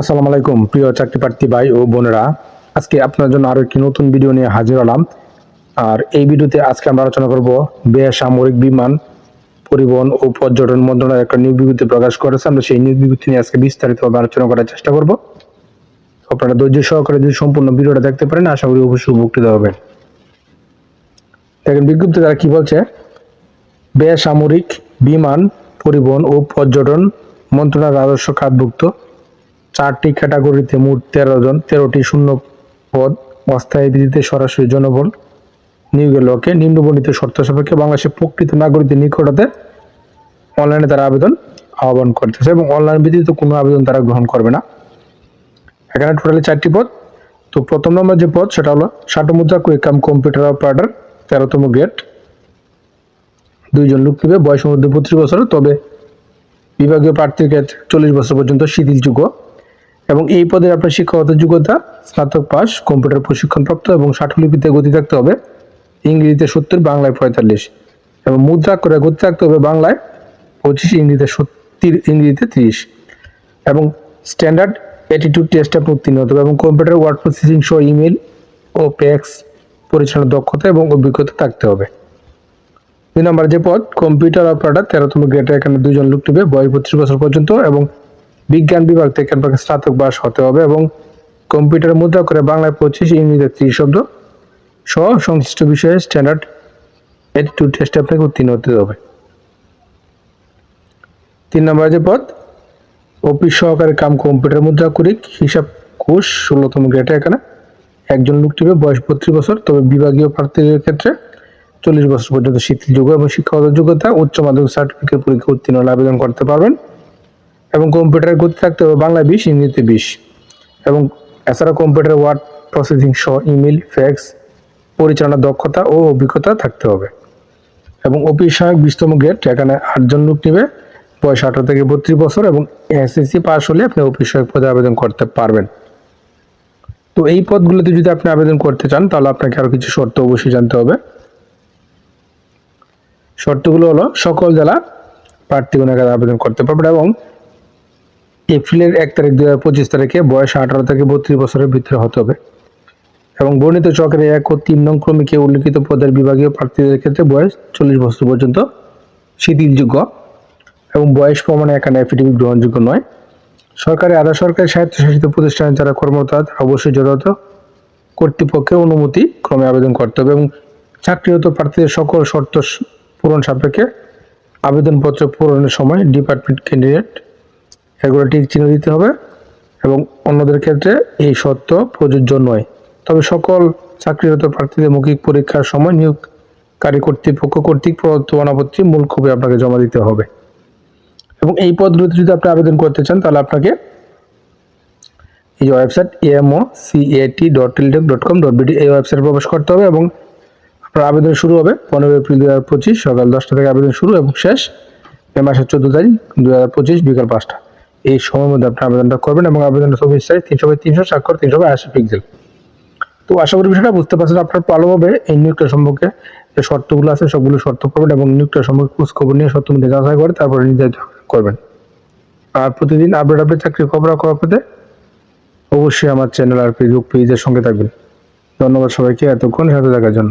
আসসালামু আলাইকুম, প্রিয় চাকরি প্রার্থী ভাই ও বোনেরা। আজকে আপনার জন্য আরও একটি নতুন ভিডিও নিয়ে হাজির হলাম। আর এই ভিডিওতে আজকে আমরা আলোচনা করব বেসামরিক বিমান পরিবহন ও পর্যটন মন্ত্রণালয় একটা নিয়োগ বিজ্ঞপ্তি প্রকাশ করেছে। আমরা সেই নিয়োগ বিজ্ঞপ্তি নিয়ে আজকে বিস্তারিতভাবে আলোচনা করার চেষ্টা করব। আপনারা ধৈর্য সহকারে যদি সম্পূর্ণ ভিডিওটা দেখতে পারেন, আশা করি অবশ্যই উপকৃত হবেন। দেখেন বিজ্ঞপ্তি তারা কি বলছে? বেসামরিক বিমান পরিবহন ও পর্যটন মন্ত্রণালয়ের রাজস্ব খাতভুক্ত। চারটি ক্যাটাগরিতে মোট তেরো জন, তেরোটি শূন্য পদ, অস্থায়ী ভিত্তিতে সরাসরি জনবল নিয়োগের লক্ষ্যে নিম্নবর্ণিত শর্ত সাপেক্ষে বাংলাদেশের প্রকৃত নাগরিকদের নিকটতে অনলাইনে তারা আবেদন আহ্বান করতেছে এবং অনলাইন ব্যতীত কোনো আবেদন তারা গ্রহণ করবে না। এখানে টোটালি চারটি পদ। তো প্রথম নম্বর যে পদ, সেটা হলো ষাট মুদ্রা কুইক কাম কম্পিউটার অপারেটর, তেরোতম গ্রেড। দুইজন লোক নেবে, বয়স মধ্যে বত্রিশ বছর, তবে বিভাগীয় প্রার্থীর ক্ষেত্রে চল্লিশ বছর পর্যন্ত শিথিলযোগ্য। এবং এই পদের আপনার শিক্ষাগত যোগ্যতা, স্নাতক পাস কম্পিউটার প্রশিক্ষণপ্রাপ্ত এবং ষাটলিপিতে গতি থাকতে হবে। ইংরেজিতে সত্তর, বাংলায় পঁয়তাল্লিশ। এবং মুদ্রা করে গতি থাকতে হবে বাংলায় পঁচিশ, ইংরেজিতে সত্তর, ইংরেজিতে তিরিশ। এবং স্ট্যান্ডার্ড অ্যাটিটিউড টেস্টে আপনি উত্তীর্ণ হতে হবে এবং কম্পিউটার ওয়ার্ড প্রসেসিং সহ ইমেল ও প্যাক্স পরিচালনার দক্ষতা এবং অভিজ্ঞতা থাকতে হবে। দুই নম্বর যে পদ, কম্পিউটার অপারেটর, তেরোতম গ্রেডে এখানে দুজন লোক নেবে, বয়স বত্রিশ বছর পর্যন্ত এবং বিজ্ঞান বিভাগ থেকে আপনাকে স্নাতক বাস হতে হবে এবং কম্পিউটার মুদ্রা করে বাংলায় পঁচিশ ইংরেজিতে ত্রিশ শব্দ সহ সংশ্লিষ্ট বিষয়ে স্ট্যান্ডার্ড অ্যাটিটিউড টেস্টে আপনাকে উত্তীর্ণ হতে হবে। তিন নম্বর যে পদ অফিস সহকারে কাম কম্পিউটার মুদ্রা করিক হিসাব কোষ ষোলোতম গ্রেডে এখানে। একজন লোক টিপে বয়স বত্রিশ বছর, তবে বিভাগীয় প্রার্থীদের ক্ষেত্রে চল্লিশ বছর পর্যন্ত শিথিলযোগ্য এবং শিক্ষাগত যোগ্যতা, উচ্চ মাধ্যমিক সার্টিফিকেট পরীক্ষা উত্তীর্ণ আবেদন করতে পারবেন। এবং কম্পিউটারের গতি থাকতে হবে বাংলায় বিশ ইংরেজিতে বিশ। এবং এছাড়া কম্পিউটার ওয়ার্ড প্রসেসিং সহ ইমেল ফ্যাক্স পরিচালনার দক্ষতা ও অভিজ্ঞতা থাকতে হবে। এবং অফিস সহায়ক বিশতম গ্রেড এখানে আটজন লোক নেবে, বয়স আঠারো থেকে বত্রিশ বছর এবং এসএসসি পাস হলে আপনি অফিস সহায়ক পদে আবেদন করতে পারবেন। তো এই পদগুলোতে যদি আপনি আবেদন করতে চান, তাহলে আপনাকে আরও কিছু শর্ত অবশ্যই জানতে হবে। শর্তগুলো হলো, সকল জেলা প্রার্থীগণ এখানে আবেদন করতে পারবেন এবং এপ্রিলের এক তারিখ দুই হাজার পঁচিশ তারিখে বয়স আঠারো থেকে বত্রিশ বছরের ভিতরে হতে হবে। এবং বর্ণিত চক্রে এক ও তিন নং ক্রমিকে উল্লিখিত পদের বিভাগীয় প্রার্থীদের ক্ষেত্রে বয়স চল্লিশ বছর পর্যন্ত শিথিলযোগ্য এবং বয়স প্রমাণে এখানে অ্যাফিডেভিট গ্রহণযোগ্য নয়। সরকারি আধা সরকারি স্বায়ত্তশাসিত প্রতিষ্ঠানে যারা কর্মরত অবশ্যই যথাযথ কর্তৃপক্ষের অনুমতি ক্রমে আবেদন করতে হবে এবং চাকরিরত প্রার্থীদের সকল শর্ত পূরণ সাপেক্ষে আবেদনপত্র পূরণের সময় ডিপার্টমেন্ট ক্যান্ডিডেট এগুলো ঠিক চিহ্ন দিতে হবে এবং অন্যদের ক্ষেত্রে এই শর্ত প্রযোজ্য নয়। তবে সকল চাকরিরত প্রার্থীদের মৌখিক পরীক্ষার সময় নিয়োগকারী কর্তৃপক্ষ কর্তৃক প্রদত্ত অনাপত্তি মূল কপি আপনাকে জমা দিতে হবে। এবং এই পদগুলোতে যদি আপনি আবেদন করতে চান, তাহলে আপনাকে এই যে website MO CAT dot Teletalk dot com dot BD এই ওয়েবসাইটে প্রবেশ করতে হবে এবং আপনার আবেদন শুরু হবে পনেরো এপ্রিল দু হাজার পঁচিশ সকাল দশটা থেকে আবেদন শুরু এবং শেষ মে মাসের চোদ্দ তারিখ দু হাজার পঁচিশ বিকাল পাঁচটা। এই সময়ের মধ্যে আপনি আবেদনটা করবেন এবং আবেদনের ছবি সাইজ তিনশো বাই তিনশো, স্বাক্ষর তিনশো বাই আশি পিক্সেল তো আশা করি বিষয়টা বুঝতে পারছেন, আপনার ভালোভাবে এই নিয়োগটা সম্পর্কে। যে শর্তগুলো আছে, সবগুলো শর্ত করবেন এবং নিয়োগটা সম্পর্কে খোঁজ খবর নিয়ে সত্য মধ্যে যাচাই করে তারপরে নির্ধারিত করবেন। আর প্রতিদিন আপডেট আপডেট চাকরি খবর খবর পেতে অবশ্যই আমার চ্যানেল আর ফেসবুক পেজের সঙ্গে থাকবেন। ধন্যবাদ সবাইকে, এতক্ষণ সাথে থাকার জন্য।